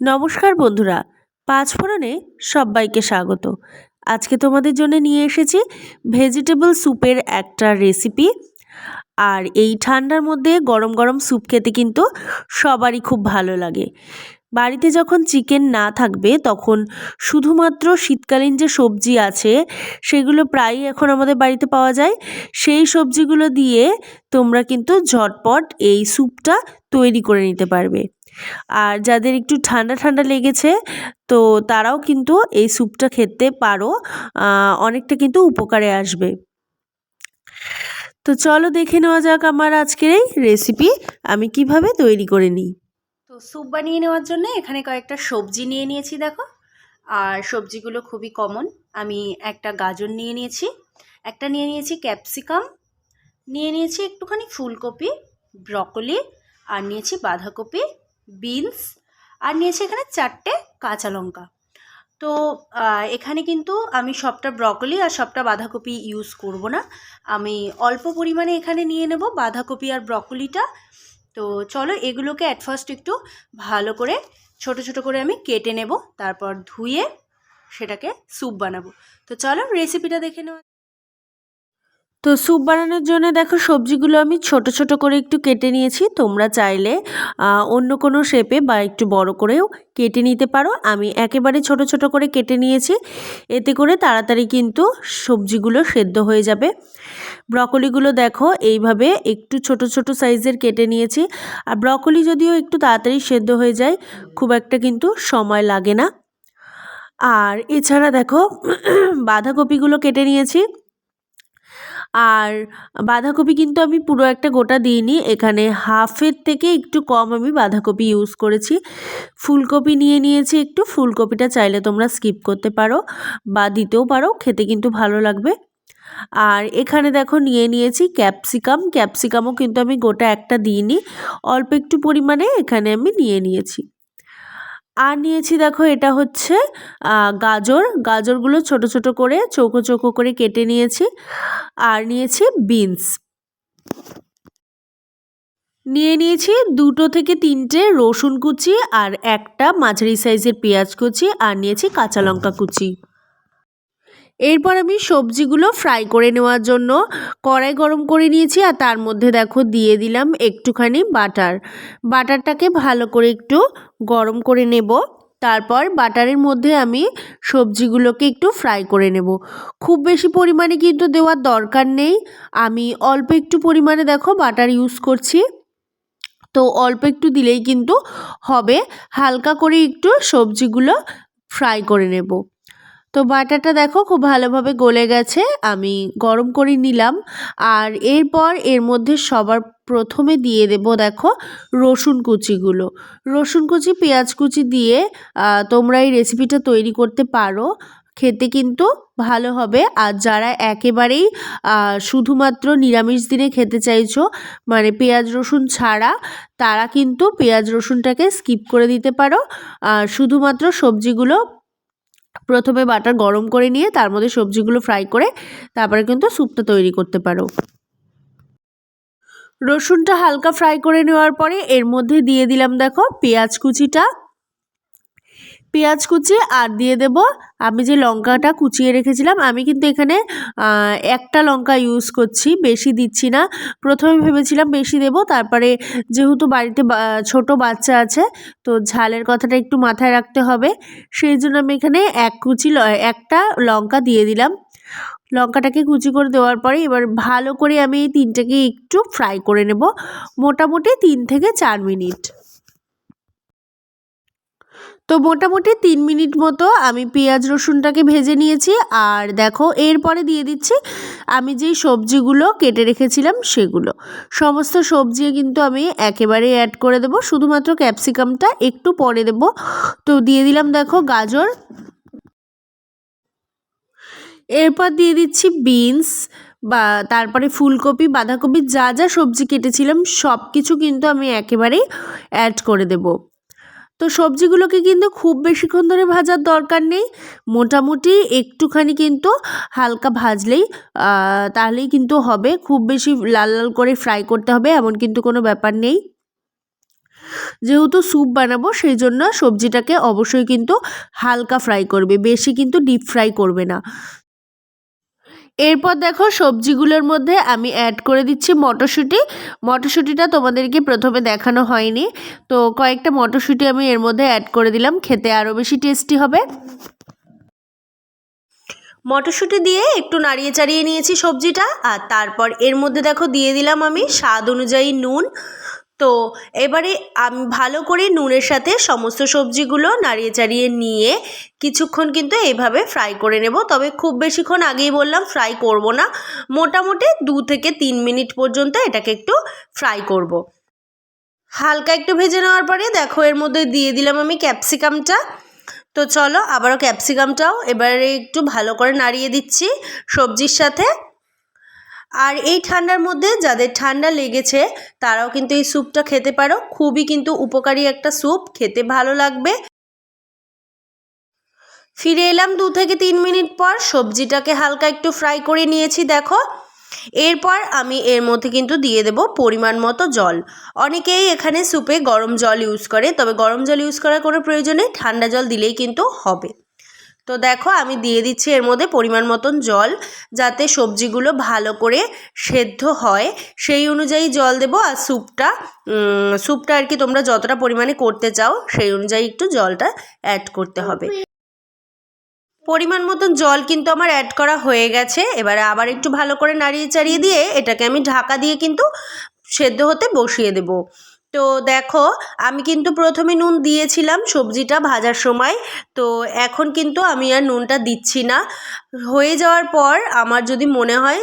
নমস্কার বন্ধুরা পাঁচফোড়নে সবাইকে স্বাগত। আজকে তোমাদের জন্য নিয়ে এসেছি ভেজিটেবল স্যুপের একটা রেসিপি আর এই ঠান্ডার মধ্যে গরম গরম স্যুপ খেতে কিন্তু সবারই খুব ভালো লাগে। বাড়িতে যখন চিকেন না থাকবে, তখন শুধুমাত্র শীতকালীন যে সবজি আছে, সেগুলো প্রায়ই এখন আমাদের বাড়িতে পাওয়া যায়। সেই সবজিগুলো দিয়ে তোমরা কিন্তু ঝটপট এই স্যুপটা তৈরি করে নিতে পারবে। আর যাদের একটু ঠান্ডা ঠান্ডা লেগেছে, তো তারাও কিন্তু এই স্যুপটা খেতে পারো। অনেকটা কিন্তু উপকারে আসবে। তো চলো দেখে নেওয়া যাক আমার আজকের এই রেসিপি আমি কীভাবে তৈরি করে নিই। তো স্যুপ বানিয়ে নেওয়ার জন্য এখানে কয়েকটা সবজি নিয়ে নিয়েছি দেখো। আর সবজিগুলো খুবই কমন আমি একটা গাজর নিয়ে নিয়েছি, একটা নিয়ে নিয়েছি ক্যাপসিকাম নিয়ে নিয়েছি একটুখানি ফুলকপি ব্রকলি আর নিয়েছি বাঁধাকপি। বিনস, আর নিয়েছি এখানে চারটে কাঁচা লঙ্কা। তো এখানে কিন্তু আমি সবটা ব্রকলি আর সবটা বাঁধাকপি ইউজ করব না। আমি অল্প পরিমাণে এখানে নিয়ে নেব বাঁধাকপি আর ব্রকলিটা তো, চলো এগুলোকে অ্যাট ফার্স্ট একটু ভালো করে, ছোট ছোট করে আমি কেটে নেব, তারপর ধুয়ে সেটাকে স্যুপ বানাবো। তো, চলো রেসিপিটা দেখে নেওয়া তো স্যুপ বানানোর জন্য দেখো সবজিগুলো আমি ছোট ছোট করে একটু কেটে নিয়েছি। তোমরা চাইলে অন্য কোনো শেপে বা একটু বড় করেও কেটে নিতে পারো। আমি একেবারে ছোট ছোট করে কেটে নিয়েছি। এতে করে তাড়াতাড়ি কিন্তু সবজিগুলো সেদ্ধ হয়ে যাবে। ব্রকলিগুলো দেখো এইভাবে একটু ছোট ছোট সাইজের কেটে নিয়েছি। আর ব্রকলি যদিও একটু তাড়াতাড়ি সেদ্ধ হয়ে যায়, খুব একটা কিন্তু সময় লাগে না। আর এছাড়া দেখো বাঁধাকপিগুলো কেটে নিয়েছি। আর বাঁধাকপি কিন্তু আমি পুরো একটা গোটা দিইনি, এখানে হাফের থেকে একটু কম আমি বাঁধাকপি ইউজ করেছি। ফুলকপি নিয়ে নিয়েছি একটু, ফুলকপিটা চাইলে তোমরা স্কিপ করতে পারো বা দিতেও পারো, খেতে কিন্তু ভালো লাগবে। আর এখানে দেখো নিয়ে নিয়েছি ক্যাপসিকাম ক্যাপসিকামও কিন্তু আমি গোটা একটা দিইনি, অল্প একটু পরিমাণে এখানে আমি নিয়ে নিয়েছি। আর নিয়েছি দেখো, এটা হচ্ছে গাজর। গাজরগুলো ছোট ছোট করে, চৌকো চৌকো করে কেটে নিয়েছি। আর নিয়েছি বিনস। নিয়ে নিয়েছি দুটো থেকে তিনটে রসুন কুচি আর একটা মাঝারি সাইজের পেঁয়াজ কুচি। আর নিয়েছি কাঁচা লঙ্কা কুচি। এরপর আমি সবজিগুলো ফ্রাই করে নেওয়ার জন্য কড়াই গরম করে নিয়েছি আর তার মধ্যে দেখো দিয়ে দিলাম একটুখানি বাটার। বাটারটাকে ভালো করে একটু গরম করে নেব। তারপর বাটারের মধ্যে আমি সবজিগুলোকে একটু ফ্রাই করে নেব। খুব বেশি পরিমাণে কিন্তু দেওয়ার দরকার নেই। আমি অল্প একটু পরিমাণে দেখো বাটার ইউজ করছি। তো অল্প একটু দিলেই কিন্তু হবে। হালকা করে একটু সবজিগুলো ফ্রাই করে নেব। তো বাটাটা দেখো খুব ভালোভাবে গলে গেছে, আমি গরম করে নিলাম। আর এরপর এর মধ্যে সবার প্রথমে দিয়ে দেব দেখো রসুন কুচিগুলো। রসুন কুচি, পেঁয়াজ কুচি দিয়ে তোমরা এই রেসিপিটা তৈরি করতে পারো। খেতে কিন্তু ভালো হবে। আর যারা একেবারেই শুধুমাত্র নিরামিষ দিনে খেতে চাইছো মানে পেঁয়াজ রসুন ছাড়া, তারা কিন্তু পেঁয়াজ রসুনটাকে স্কিপ করে দিতে পারো। শুধুমাত্র সবজিগুলো প্রথমে বাটার গরম করে নিয়ে তার মধ্যে সবজিগুলো ফ্রাই করে তারপরে কিন্তু স্যুপটা তৈরি করতে পারো। রসুনটা হালকা ফ্রাই করে নেওয়ার পরে এর মধ্যে দিয়ে দিলাম দেখো পেঁয়াজ কুচিটা। পেঁয়াজ কুচি আর দিয়ে দেব। আমি যে লঙ্কাটা কুচিয়ে রেখেছিলাম, আমি কিন্তু এখানে একটা লঙ্কা ইউজ করছি, বেশি দিচ্ছি না। প্রথমে ভেবেছিলাম বেশি দেব, তারপরে যেহেতু বাড়িতে ছোট বাচ্চা আছে, তো ঝালের কথাটা একটু মাথায় রাখতে হবে। সেই জন্য আমি এখানে এক কুচি একটা লঙ্কা দিয়ে দিলাম। লঙ্কাটাকে কুচি করে দেওয়ার পরে এবার ভালো করে আমি এই তিনটাকে একটু ফ্রাই করে নেব। মোটামুটি তিন থেকে চার মিনিট। তো মোটামুটি তিন মিনিট মতো আমি পেঁয়াজ রসুনটাকে ভেজে নিয়েছি। আর দেখো, এরপরে দিয়ে দিচ্ছি আমি যেই সবজিগুলো কেটে রেখেছিলাম সেগুলো। সমস্ত সবজি কিন্তু আমি একেবারে অ্যাড করে দেব। শুধুমাত্র ক্যাপসিকামটা একটু পরে দেব। তো দিয়ে দিলাম দেখো গাজর। এরপর দিয়ে দিচ্ছি বিনস বা তারপরে ফুলকপি, বাঁধাকপি, যা যা সবজি কেটেছিলাম সব কিছু কিন্তু আমি একেবারেই অ্যাড করে দেবো। তো সবজিগুলোকে কিন্তু খুব বেশিক্ষণ ধরে ভাজার দরকার নেই। মোটামুটি একটুখানি কিন্তু হালকা ভাজলেই তাহলেই কিন্তু হবে। খুব বেশি লাল লাল করে ফ্রাই করতে হবে এমন কিন্তু কোনো ব্যাপার নেই। যেহেতু স্যুপ বানাবো, সেই জন্য সবজিটাকে অবশ্যই কিন্তু হালকা ফ্রাই করবে। বেশি কিন্তু ডিপ ফ্রাই করবে না। এরপর দেখো সবজিগুলোর মধ্যে আমি অ্যাড করে দিচ্ছি মটরশুঁটি। মটরশুঁটিটা তোমাদেরকে প্রথমে দেখানো হয়নি। তো কয়েকটা মটরশুঁটি আমি এর মধ্যে অ্যাড করে দিলাম, খেতে আরও বেশি টেস্টি হবে। মটরশুঁটি দিয়ে একটু নাড়িয়ে চাড়িয়ে নিয়েছি সবজিটা, আর তারপর এর মধ্যে দেখো দিয়ে দিলাম আমি স্বাদ অনুযায়ী নুন। তো এবারে আমি, ভালো করে নুনের সাথে সমস্ত সবজিগুলো নাড়িয়ে চাড়িয়ে নিয়ে কিছুক্ষণ কিন্তু এইভাবে ফ্রাই করে নেব। তবে খুব বেশিক্ষণ আগেই বললাম, ফ্রাই করব না। মোটামুটি দু থেকে তিন মিনিট পর্যন্ত এটাকে একটু ফ্রাই করব। হালকা একটু ভেজে নেওয়ার পরে দেখো এর মধ্যে দিয়ে দিলাম আমি ক্যাপসিকামটা। তো চলো আবারও ক্যাপসিকামটাও এবারে একটু ভালো করে নাড়িয়ে দিচ্ছি সবজির সাথে। আর এই ঠান্ডার মধ্যে যাদের ঠান্ডা লেগেছে, তারাও কিন্তু এই স্যুপটা খেতে পারো। খুবই কিন্তু উপকারী একটা স্যুপ, খেতে ভালো লাগবে। ফিরে এলাম দু থেকে তিন মিনিট পর, সবজিটাকে হালকা একটু ফ্রাই করে নিয়েছি, দেখো। এরপর আমি এর মধ্যে কিন্তু দিয়ে দেব পরিমাণ মতো জল। অনেকেই এখানে স্যুপে গরম জল ইউজ করে, তবে গরম জল ইউজ করার কোনো প্রয়োজন ঠান্ডা জল দিলেই কিন্তু হবে। তো দেখো আমি দিয়ে দিচ্ছি এর মধ্যে পরিমাণ মতন জল যাতে সবজিগুলো ভালো করে সেদ্ধ হয়। সেই অনুযায়ী জল দেবো আর স্যুপটা স্যুপটা আর কি তোমরা যতটা পরিমাণে করতে চাও সেই অনুযায়ী একটু জলটা অ্যাড করতে হবে। পরিমাণ মতন জল কিন্তু আমার অ্যাড করা হয়ে গেছে। এবারে আবার একটু ভালো করে নাড়িয়ে চাড়িয়ে দিয়ে এটাকে আমি ঢাকা দিয়ে কিন্তু সেদ্ধ হতে বসিয়ে দেবো। তো দেখো, আমি কিন্তু প্রথমে নুন দিয়েছিলাম সবজিটা ভাজার সময়। তো এখন কিন্তু আমি আর নুনটা দিচ্ছি না। হয়ে যাওয়ার পর আমার যদি মনে হয়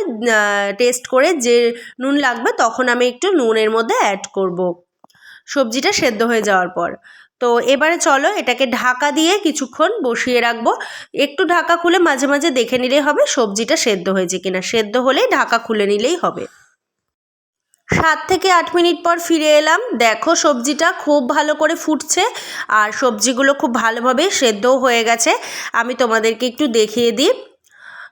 টেস্ট করে যে নুন লাগবে, তখন আমি একটু নুনের মধ্যে অ্যাড করব। সবজিটা সেদ্ধ হয়ে যাওয়ার পর। তো এবারে চলো এটাকে ঢাকা দিয়ে কিছুক্ষণ বসিয়ে রাখব। একটু ঢাকা খুলে মাঝে মাঝে দেখে নিলেই হবে সবজিটা সেদ্ধ হয়েছে কিনা। সেদ্ধ হলেই ঢাকা খুলে নিলেই হবে। সাত থেকে আট মিনিট পর ফিরে এলাম। দেখো সবজিটা খুব ভালো করে ফুটছে আর সবজিগুলো খুব ভালোভাবে সেদ্ধও হয়ে গেছে। আমি তোমাদেরকে একটু দেখিয়ে দিই।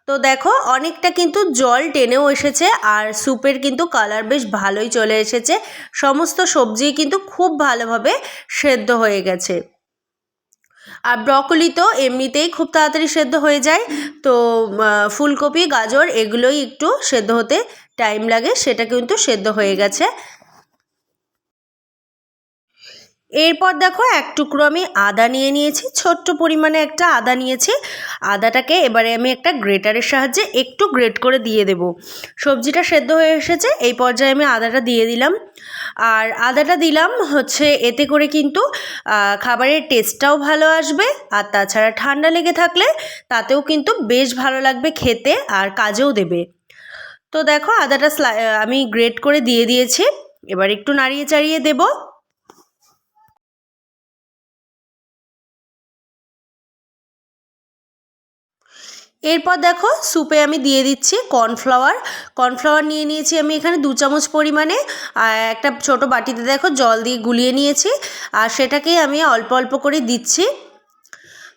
তো দেখো অনেকটা কিন্তু জল টেনেও এসেছে আর স্যুপের কিন্তু কালার বেশ ভালোই চলে এসেছে। সমস্ত সবজি কিন্তু খুব ভালোভাবে সেদ্ধ হয়ে গেছে। আর ব্রকলি তো এমনিতেই খুব তাড়াতাড়ি সেদ্ধ হয়ে যায়। তো ফুলকপি, গাজর এগুলোই একটু সেদ্ধ হতে টাইম লাগে, সেটা কিন্তু সেদ্ধ হয়ে গেছে। এরপর দেখো, এক টুকরো আমি আদা নিয়ে নিয়েছি। ছোট্ট পরিমাণে একটা আদা নিয়েছি। আদাটাকে এবারে আমি একটা গ্রেটারের সাহায্যে একটু গ্রেট করে দিয়ে দেব। সবজিটা সেদ্ধ হয়ে এসেছে, এই পর্যায়ে আমি আদাটা দিয়ে দিলাম। আর আদাটা দিলাম হচ্ছে, এতে করে কিন্তু খাবারের টেস্টটাও ভালো আসবে। আর তাছাড়া ঠান্ডা লেগে থাকলে, তাতেও কিন্তু বেশ ভালো লাগবে খেতে, আর কাজেও দেবে। তো দেখো আদাটা আমি গ্রেট করে দিয়ে দিয়েছি। এবার একটু নাড়িয়ে চাড়িয়ে দেবো। এরপর দেখো স্যুপে আমি দিয়ে দিচ্ছি কর্নফ্লাওয়ার কর্নফ্লাওয়ার নিয়ে নিয়েছি আমি এখানে দু চামচ পরিমাণে। একটা ছোট বাটিতে দেখো জল দিয়ে গুলিয়ে নিয়েছি। আর সেটাকেই আমি অল্প অল্প করে দিচ্ছি।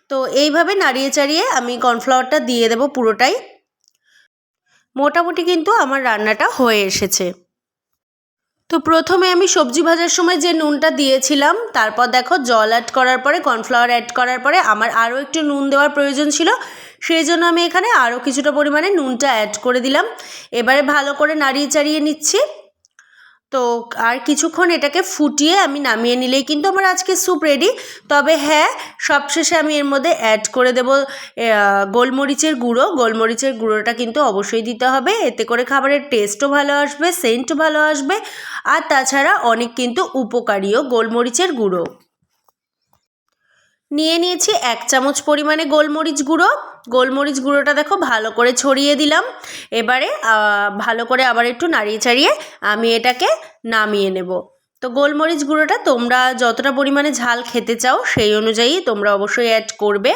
তো এইভাবে নাড়িয়ে চাড়িয়ে আমি কর্নফ্লাওয়ারটা দিয়ে দেবো পুরোটাই। মোটামুটি কিন্তু আমার রান্নাটা হয়ে এসেছে। তো প্রথমে আমি সবজি ভাজার সময় যে নুনটা দিয়েছিলাম, তারপর দেখো জল অ্যাড করার পরে কর্নফ্লাওয়ার অ্যাড করার পরে আমার আরও একটু নুন দেওয়ার প্রয়োজন ছিল। সেই জন্য আমি এখানে আরও কিছুটা পরিমাণে নুনটা অ্যাড করে দিলাম। এবারে ভালো করে নাড়িয়ে চাড়িয়ে নিচ্ছি। তো আর কিছুক্ষণ এটাকে ফুটিয়ে আমি নামিয়ে নিলেই কিন্তু আমার আজকে স্যুপ রেডি তবে হ্যাঁ সবশেষে আমি এর মধ্যে অ্যাড করে দেব গোলমরিচের গুঁড়ো। গোলমরিচের গুঁড়োটা কিন্তু অবশ্যই দিতে হবে। এতে করে খাবারের টেস্টও ভালো আসবে সেন্টও ভালো আসবে। আর তাছাড়া অনেক কিন্তু উপকারীও গোলমরিচের গুঁড়ো। নিয়ে নিয়েছি এক চামচ পরিমাণে গোলমরিচ গুঁড়ো। গোলমরিচ গুঁড়োটা দেখো ভালো করে ছড়িয়ে দিলাম। এবারে ভালো করে আবার একটু নাড়িয়ে চাড়িয়ে আমি এটাকে নামিয়ে নেব। তো গোলমরিচ গুঁড়োটা তোমরা যতটা পরিমাণে ঝাল খেতে চাও সেই অনুযায়ী তোমরা অবশ্যই অ্যাড করবে।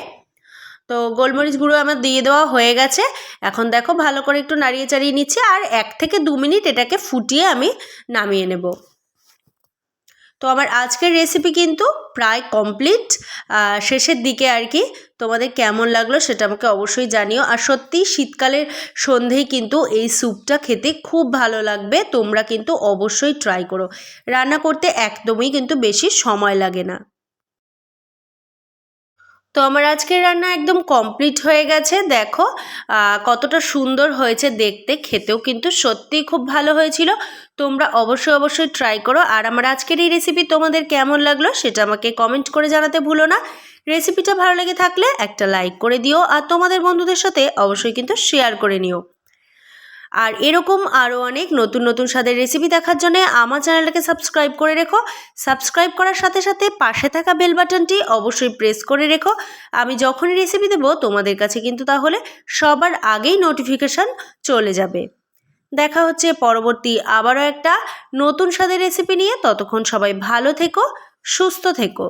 তো গোলমরিচ গুঁড়ো আমার দিয়ে দেওয়া হয়ে গেছে। এখন দেখো ভালো করে একটু নাড়িয়ে চাড়িয়ে নিচ্ছি আর এক থেকে দু মিনিট এটাকে ফুটিয়ে আমি নামিয়ে নেব। তো আমার আজকের রেসিপি কিন্তু প্রায় কমপ্লিট শেষের দিকে আর কি তোমাদের কেমন লাগল সেটা আমাকে অবশ্যই জানিও। আর সত্যি শীতকালের সন্ধেই কিন্তু এই স্যুপটা খেতে খুব ভালো লাগবে, তোমরা কিন্তু অবশ্যই ট্রাই করো। রান্না করতে একদমই কিন্তু বেশি সময় লাগে না। তো আমার আজকের রান্না একদম কমপ্লিট হয়ে গেছে। দেখো কতটা সুন্দর হয়েছে দেখতে। খেতেও কিন্তু সত্যিই খুব ভালো হয়েছিল। তোমরা অবশ্যই অবশ্যই ট্রাই করো। আর আমার আজকের এই রেসিপি তোমাদের কেমন লাগল সেটা আমাকে কমেন্ট করে জানাতে ভুলো না। রেসিপিটা ভালো লেগে থাকলে একটা লাইক করে দিও। আর তোমাদের বন্ধুদের সাথে অবশ্যই কিন্তু শেয়ার করে নিও। আর এরকম আরও অনেক নতুন নতুন স্বাদের রেসিপি দেখার জন্য আমার চ্যানেলটাকে সাবস্ক্রাইব করে রেখো। সাবস্ক্রাইব করার সাথে সাথে পাশে থাকা বেল বাটনটি অবশ্যই প্রেস করে রেখো। আমি যখনই রেসিপি দেবো তোমাদের কাছে কিন্তু তাহলে সবার আগেই নোটিফিকেশান চলে যাবে। দেখা হচ্ছে পরবর্তী আবারও একটা নতুন স্বাদের রেসিপি নিয়ে। ততক্ষণ সবাই ভালো থেকো, সুস্থ থেকো।